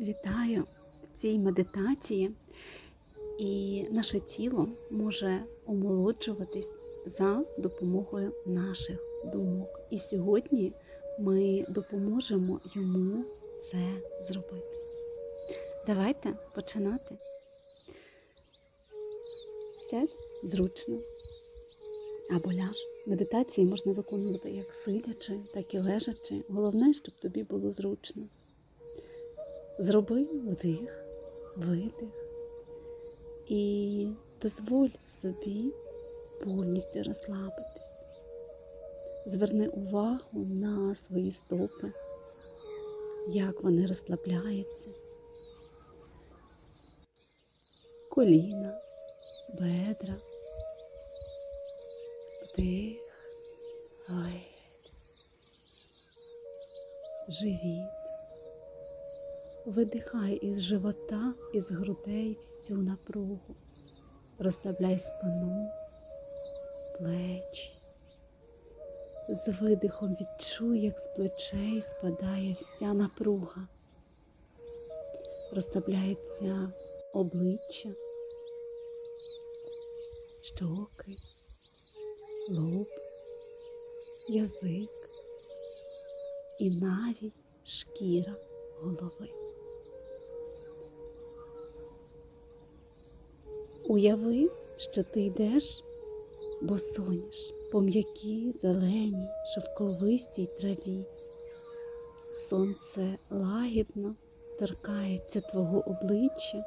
Вітаю в цій медитації, і наше тіло може омолоджуватись за допомогою наших думок. І сьогодні ми допоможемо йому це зробити. Давайте починати. Сядь зручно або ляж. Медитації можна виконувати як сидячи, так і лежачи. Головне, щоб тобі було зручно. Зроби вдих, видих і дозволь собі повністю розслабитись. Зверни увагу на свої стопи, як вони розслабляються, коліна, бедра, вдих, видих, живіт. Видихай із живота, із грудей всю напругу. Розслабляй спину, плечі. З видихом відчуй, як з плечей спадає вся напруга. Розслабляється обличчя, щоки, лоб, язик і навіть шкіра голови. Уяви, що ти йдеш босоніж по м'якій, зеленій, шовковистій траві. Сонце лагідно торкається твого обличчя,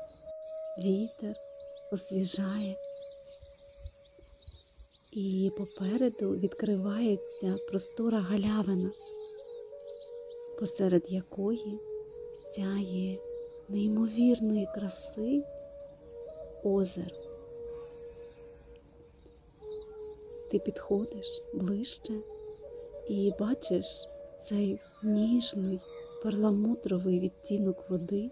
вітер освіжає, і попереду відкривається простора галявина, посеред якої сяє неймовірної краси озеро. Ти підходиш ближче і бачиш цей ніжний перламутровий відтінок води.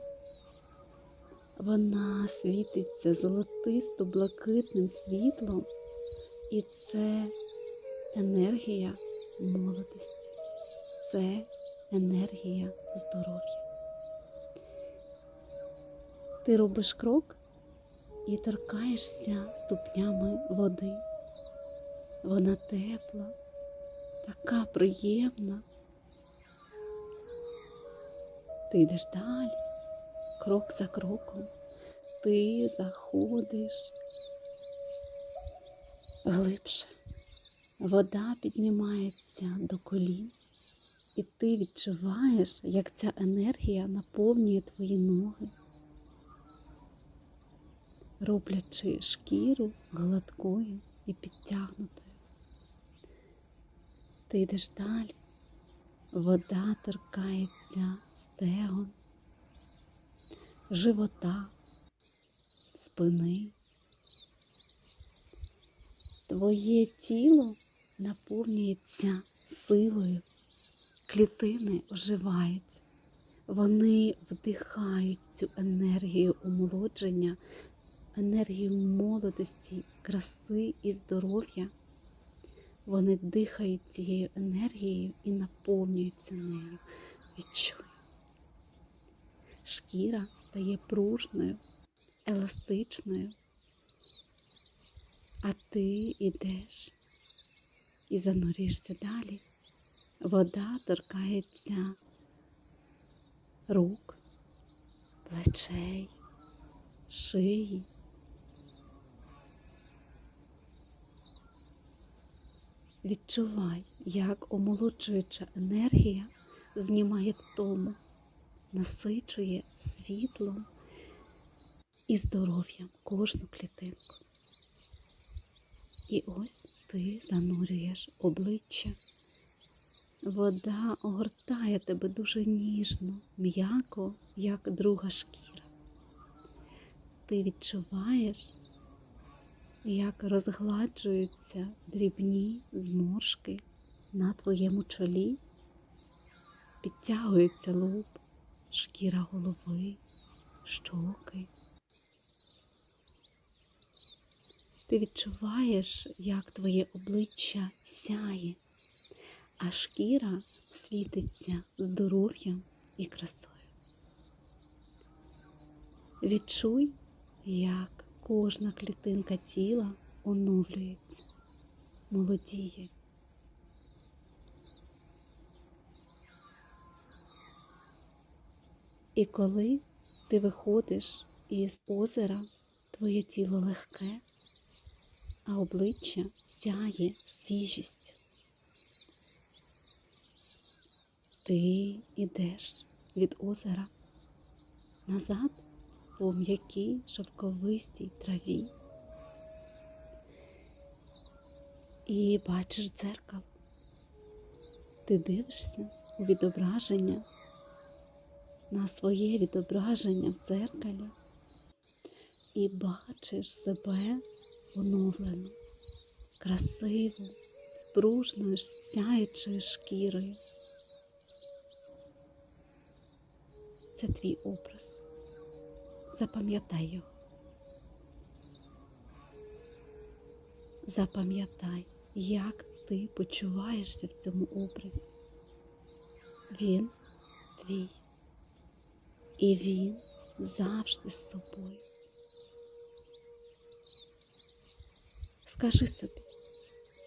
Вона світиться золотисто-блакитним світлом, і це енергія молодості, це енергія здоров'я. Ти робиш крок і торкаєшся ступнями води. Вона тепла, така приємна. Ти йдеш далі, крок за кроком, ти заходиш глибше. Вода піднімається до колін, і ти відчуваєш, як ця енергія наповнює твої ноги роблячи шкіру гладкою і підтягнутою. Ти йдеш далі, вода торкається стегон, живота, спини. Твоє тіло наповнюється силою, клітини оживають, вони вдихають цю енергію омолодження енергію молодості, краси і здоров'я. Вони дихають цією енергією і наповнюються нею. Відчуй. Шкіра стає пружною, еластичною, а ти йдеш і зануришся далі. Вода торкається рук, плечей, шиї. Відчувай, як омолоджуюча енергія знімає втому, насичує світлом і здоров'ям кожну клітинку. І ось ти занурюєш обличчя. Вода огортає тебе дуже ніжно, м'яко, як друга шкіра. Ти відчуваєш як розгладжуються дрібні зморшки на твоєму чолі, підтягується лоб, шкіра голови, щоки. Ти відчуваєш, як твоє обличчя сяє, а шкіра світиться здоров'ям і красою. Відчуй, як кожна клітинка тіла оновлюється, молодіє. І коли ти виходиш із озера, твоє тіло легке, а обличчя сяє свіжістю. Ти йдеш від озера назад по м'якій шовковистій траві і бачиш дзеркало. Ти дивишся у відображення на своє відображення в дзеркалі і бачиш себе оновлену, красиву, з пружною сяючою шкірою. Це твій образ. Запам'ятай його. Запам'ятай, як ти почуваєшся в цьому образі. Він твій. І він завжди з собою. Скажи собі,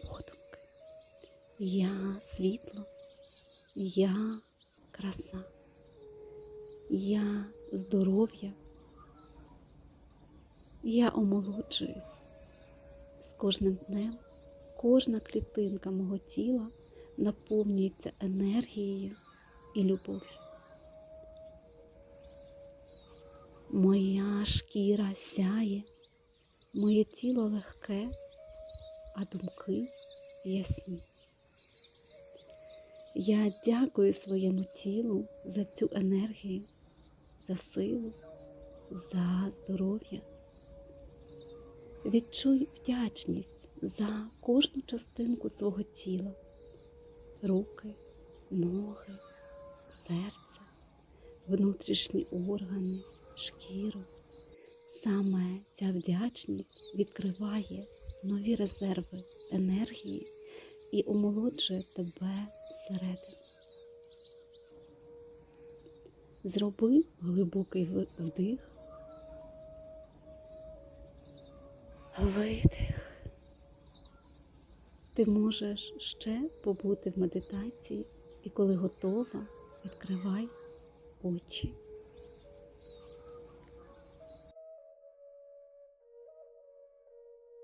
подумки, я світло, я краса, я здоров'я, я омолоджуюсь. З кожним днем кожна клітинка мого тіла наповнюється енергією і любов'ю. Моя шкіра сяє, моє тіло легке, а думки ясні. Я дякую своєму тілу за цю енергію, за силу, за здоров'я. Відчуй вдячність за кожну частинку свого тіла, руки, ноги, серце, внутрішні органи, шкіру. Саме ця вдячність відкриває нові резерви енергії і омолоджує тебе зсередини. Зроби глибокий вдих, видих. Ти можеш ще побути в медитації, і коли готова, відкривай очі.